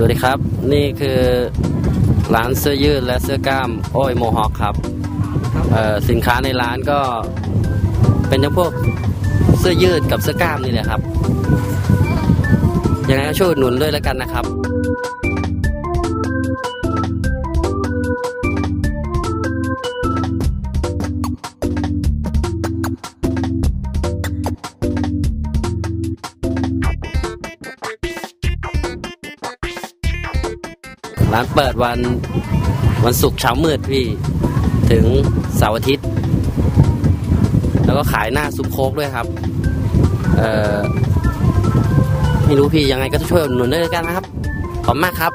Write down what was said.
สวัสดีครับ นี่คือร้านเสื้อยืดและเสื้อกล้ามโอ้ยโมฮอคครับเอ่อสินค้าในร้านก็เป็นทั้งพวกเสื้อยืดกับเสื้อกล้ามนี่แหละครับยังไงก็ช่วยอุดหนุนด้วยแล้วกันนะครับ ร้านเปิดวันวันศุกร์เช้ามืดพี่ ถึงเสาร์อาทิตย์ แล้วก็ขายหน้าซุปโคกด้วยครับ เอ่อไม่รู้พี่ยังไงก็ช่วยอุดหนุนด้วยกันนะครับ ขอบมากครับ